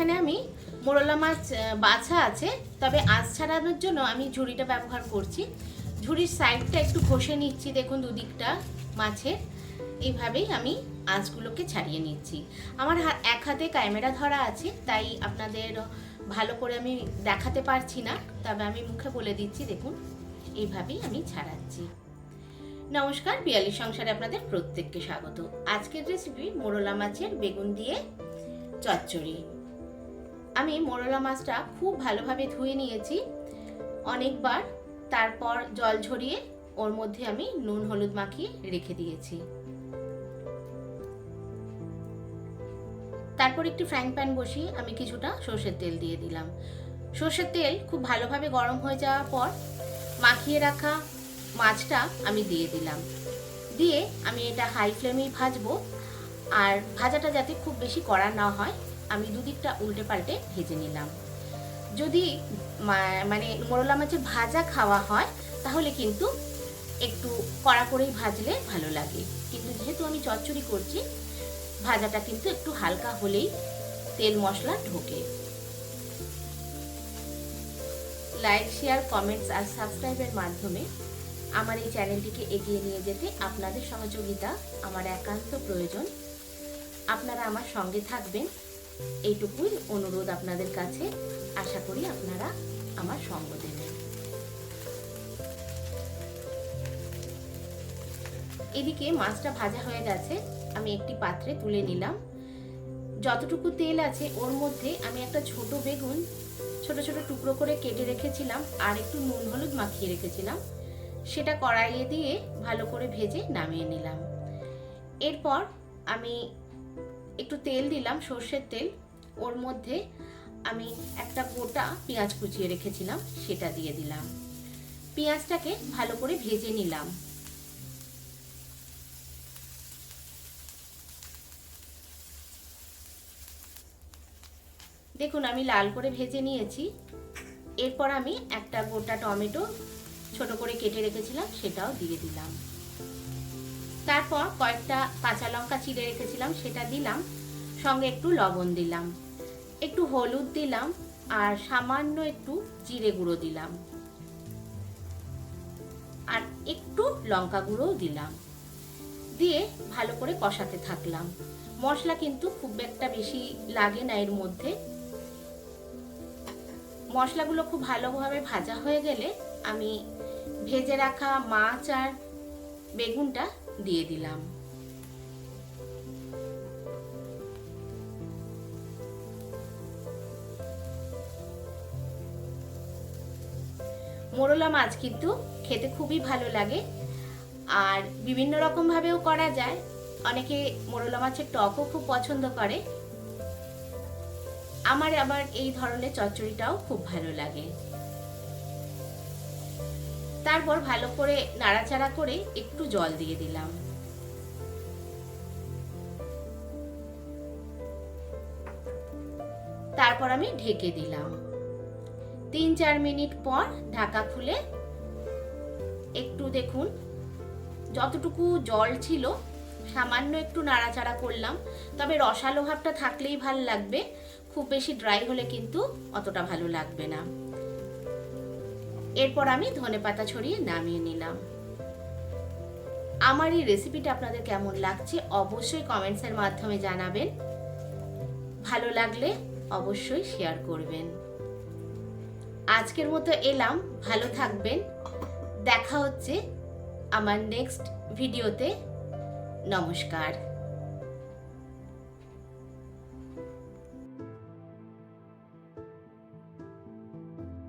এখানে আমি মোরলা মাছ বাছা আছে। তবে আঁচ ছাড়ানোর জন্য আমি ঝুড়িটা ব্যবহার করছি। ঝুড়ির সাইডটা একটু ঘষে নিচ্ছি, দেখুন দুদিকটা মাছের। এইভাবেই আমি আঁচগুলোকে ছাড়িয়ে নিচ্ছি। আমার এক হাতে ক্যামেরা ধরা আছে, তাই আপনাদের ভালো করে আমি দেখাতে পারছি না। তবে আমি মুখে বলে দিচ্ছি, দেখুন, এইভাবেই আমি ছাড়াচ্ছি। নমস্কার পিয়ালি সংসারে আপনাদের প্রত্যেককে স্বাগত। আজকের রেসিপি মোরলা মাছের বেগুন দিয়ে চচ্চড়ি। আমি মোরলা মাছটা খুব ভালোভাবে ধুয়ে নিয়েছি অনেকবার। তারপর জল ঝরিয়ে ওর মধ্যে আমি নুন হলুদ মাখিয়ে রেখে দিয়েছি। তারপর একটি ফ্রাইং প্যান বসিয়ে আমি কিছুটা সর্ষের তেল দিয়ে দিলাম। সর্ষের তেল খুব ভালোভাবে গরম হয়ে যাওয়ার পর মাখিয়ে রাখা মাছটা আমি দিয়ে দিলাম। দিয়ে আমি এটা হাই ফ্লেমেই ভাজবো। আর ভাজাটা যাতে খুব বেশি কড়া না হয় আমি দুদিকটা উল্টে পাল্টে ভেজে নিলাম। যদি মানে মোরলা মাছের ভাজা খাওয়া হয়, তাহলে কিন্তু একটু কড়া করেই ভাজলে ভালো লাগে। কিন্তু যেহেতু আমি চচ্চড়ি করছি, ভাজাটা কিন্তু একটু হালকা হলেই তেল মশলা ঢোকে। লাইক, শেয়ার, কমেন্টস আর সাবস্ক্রাইবের মাধ্যমে আমার এই চ্যানেলটিকে এগিয়ে নিয়ে যেতে আপনাদের সহযোগিতা আমার একান্ত প্রয়োজন। আপনারা আমার সঙ্গে থাকবেন। এইটুকুই অনুরোধ আপনাদের কাছে। আশা করি আপনারা আমার সঙ্গ দেবেন। এদিকে মাছটা ভাজা হয়ে গেছে, আমি একটি পাত্রে তুলে নিলাম। যতটুকু তেল আছে, ওর মধ্যে আমি একটা ছোট বেগুন ছোট ছোট টুকরো করে কেটে রেখেছিলাম আর একটু নুন হলুদ মাখিয়ে রেখেছিলাম। সেটা কড়াইয়ে দিয়ে ভালো করে ভেজে নামিয়ে নিলাম। এরপর আমি একটু তেল দিলাম, সর্ষের তেল। ওর মধ্যে আমি একটা গোটা পেঁয়াজ কুচিয়ে রেখেছিলাম, সেটা দিয়ে দিলাম। পেঁয়াজটাকে ভালো করে ভেজে নিলাম। দেখুন, আমি লাল করে ভেজে নিয়েছি। এরপর আমি একটা গোটা টমেটো ছোট করে কেটে রেখেছিলাম, সেটাও দিয়ে দিলাম। তারপর কয়েকটা কাঁচা লঙ্কা চিড়ে রেখেছিলাম, সেটা দিলাম। সঙ্গে একটু লবণ দিলাম। একটু হলুদ দিলাম আর সামান্য একটু জিরে গুঁড়ো দিলাম। আর একটু লঙ্কা গুঁড়োও দিলাম। দিয়ে ভালো করে কষাতে থাকলাম। মশলা কিন্তু খুব একটা বেশি লাগে না এর মধ্যে। মশলাগুলো খুব ভালোভাবে ভাজা হয়ে গেলে আমি ভেজে রাখা মাছ আর বেগুনটা দিয়ে দিলাম। মোরলা মাছ কিন্তু খেতে খুবই ভালো লাগে। আর বিভিন্ন রকমভাবেও করা যায়। অনেকে মোরলা মাছের টকও খুব পছন্দ করে। আমার আবার এই ধরনের চচ্চড়িটাও খুব ভালো লাগে। তারপর ভালো করে নাড়াচাড়া করে একটু জল দিয়ে দিলাম। তারপর আমি ঢেকে দিলাম। তিন চার মিনিট পর ঢাকা খুলে একটু দেখুন, যতটুকু জল ছিল সামান্য একটু নাড়াচাড়া করলাম, তবে রসালো ভাবটা থাকলেই ভালো লাগবে, খুব বেশি ড্রাই হলে কিন্তু অতটা ভালো লাগবে না। এরপর আমি ধনে পাতা ছড়িয়ে নামিয়ে নিলাম। আমার এই রেসিপিটা আপনাদের কেমন লাগছে অবশ্যই কমেন্টসের মাধ্যমে জানাবেন। ভালো লাগলে অবশ্যই শেয়ার করবেন। আজকের মতো এলাম, ভালো থাকবেন। দেখা হচ্ছে আমার নেক্সট ভিডিওতে নমস্কার।